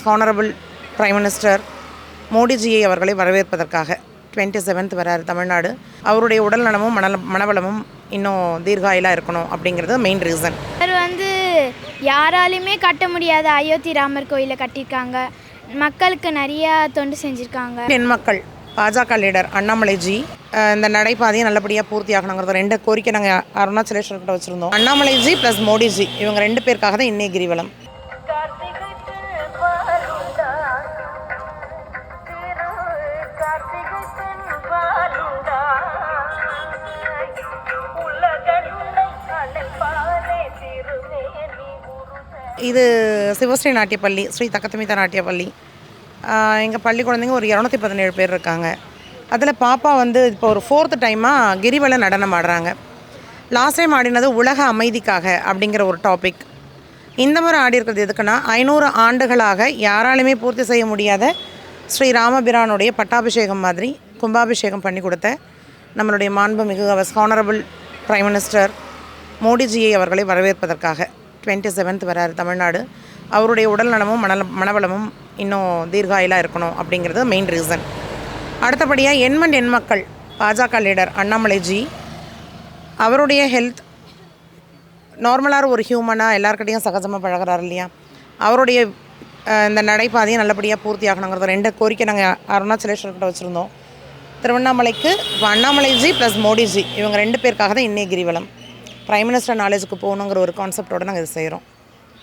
Honourable prime minister மோடிஜியை அவர்களை வரவேற்பதற்காக டுவெண்ட்டி செவன்த் வராரு தமிழ்நாடு. அவருடைய உடல் நலமும் மனல மனவளமும் இன்னும் தீர்காயிலாக இருக்கணும் அப்படிங்கிறது மெயின் ரீசன் அவர் வந்து யாராலையுமே கட்ட முடியாத அயோத்தி ராமர் கோயிலை கட்டியிருக்காங்க. மக்களுக்கு நிறையா தொண்டு செஞ்சுருக்காங்க. என் மக்கள் பாஜக லீடர் அண்ணாமலைஜி இந்த நடைபாதையை நல்லபடியாக பூர்த்தி ஆகணுங்கிறது ரெண்டு கோரிக்கை நாங்கள் அருணாச்சலேஸ்வர் கிட்ட வச்சுருந்தோம் அண்ணாமலைஜி ப்ளஸ் மோடிஜி இவங்க ரெண்டு பேருக்காக தான் இன்னைய கிரிவலம். இது சிவஸ்ரீ நாட்டியப்பள்ளி ஸ்ரீ தக்கத்தமிதா நாட்டியப்பள்ளி. எங்கள் பள்ளி குழந்தைங்க ஒரு இரநூத்தி பதினேழு பேர் இருக்காங்க. அதில் பாப்பா வந்து இப்போ ஒரு ஃபோர்த்து டைமாக கிரிவல நடனம் ஆடுறாங்க. லாஸ்ட் டைம் ஆடினது உலக அமைதிக்காக அப்படிங்கிற ஒரு டாபிக் இந்த முறை ஆடி இருக்கிறது எதுக்குன்னா ஐநூறு ஆண்டுகளாக யாராலுமே பூர்த்தி செய்ய முடியாத ஸ்ரீ ராமபிரானுடைய பட்டாபிஷேகம் மாதிரி கும்பாபிஷேகம் பண்ணி கொடுத்த நம்மளுடைய மாண்புமிகு அவர் ஹானரபிள் பிரைம் மினிஸ்டர் மோடிஜியை அவர்களை வரவேற்பதற்காக. டுவெண்ட்டி செவன்த் வராரு தமிழ்நாடு. அவருடைய உடல் நலமும் மனல மனவளமும் இன்னும் தீர்காயிலாக இருக்கணும் அப்படிங்கிறது மெயின் ரீசன் அடுத்தபடியாக எண்மண் எண் மக்கள் பாஜக லீடர் அண்ணாமலைஜி அவருடைய ஹெல்த் நார்மலாக ஒரு ஹியூமனாக எல்லாருக்கிட்டையும் சகஜமாக பழகுறாரு இல்லையா? அவருடைய இந்த நடைபாதையை நல்லபடியாக பூர்த்தி ஆகணுங்கிறது ரெண்டு கோரிக்கை நாங்கள் அருணாச்சலேஸ்வர்கிட்ட வச்சுருந்தோம். திருவண்ணாமலைக்கு இப்போ அண்ணாமலைஜி ப்ளஸ் மோடிஜி இவங்க ரெண்டு பேருக்காக தான் இன்னே கிரிவலம். பிரைம் மினிஸ்டர் நாலேஜுக்கு போகணுங்கிற ஒரு கான்செப்டோடு நாங்கள் இது செய்கிறோம்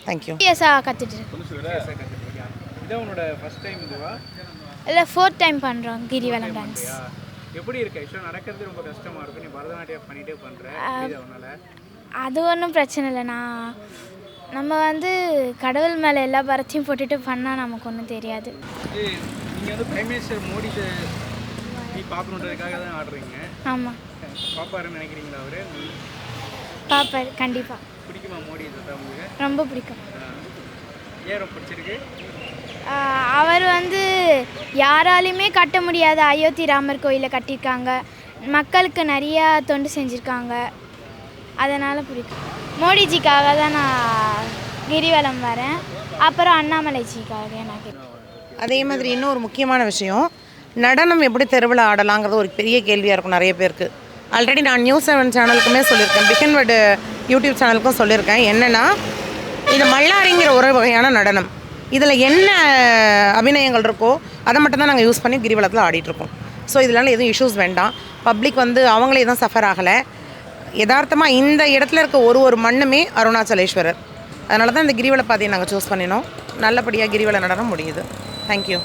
தேங்க்யூ இயர்ஸாக கற்றுட்டு இல்லை ஃபோர்த் டைம் பண்ணுறோம் கிரிவலம் டான்ஸ். எப்படி இருக்கு? ஆக்சுவலாக நடக்கிறது ரொம்ப கஷ்டமா இருக்கும் நீ பரதநாட்டியம் பண்ணிட்டே பண்ற. இது அவனால அது ஒன்றும் பிரச்சனை இல்லை. நான் நம்ம வந்து கடவுள் மேலே எல்லா பரத்தையும் போட்டுட்டு பண்ணால் நமக்கு ஒன்றும் தெரியாது. நீங்கள் வந்து பிரைம் மினிஸ்டர் மோடி நீ பார்க்கணுன்றதுக்காக தான் ஆடுறீங்க. ஆமாம் பாப்பாருன்னு நினைக்கிறீங்களா அவரு? பார்ப்பார் கண்டிப்பாக பிடிக்குமா மோடி ரொம்ப பிடிக்கும். அவர் வந்து யாராலையுமே கட்ட முடியாத அயோத்தி ராமர் கோயிலை கட்டியிருக்காங்க. மக்களுக்கு நிறையா தொண்டு செஞ்சுருக்காங்க. அதனால் பிடிக்கும். மோடிஜிக்காக தான் நான் கிரிவலம் வரேன். அப்புறம் அண்ணாமலைஜிக்காக நான் கிரி- அதே மாதிரி இன்னொரு முக்கியமான விஷயம் நடனம் எப்படி தெருவில் ஆடலாங்கிறது ஒரு பெரிய கேள்வியாக இருக்கும் நிறைய பேருக்கு. ஆல்ரெடி நான் நியூஸ் செவன் சேனலுக்குமே சொல்லியிருக்கேன். பிகன்வர்டு யூடியூப் சேனலுக்கும் சொல்லியிருக்கேன். என்னென்னா இது மல்லாரிங்கிற ஒரு வகையான நடனம். இதில் என்ன அபிநயங்கள் இருக்கோ அதை மட்டும் தான் நாங்கள் யூஸ் பண்ணி கிரிவலத்தில் ஆடிட்டுருக்கோம். ஸோ இதனால் எதுவும் இஷ்யூஸ் வேண்டாம். பப்ளிக் வந்து அவங்களே தான் சஃபர் ஆகலை. யதார்த்தமாக இந்த இடத்துல இருக்க ஒரு ஒரு மண்ணுமே அருணாச்சலேஸ்வரர். அதனால தான் இந்த கிரிவல பாதையை நாங்கள் சூஸ் பண்ணினோம். நல்லபடியாக கிரிவல நடனம் முடியுது. தேங்க்யூ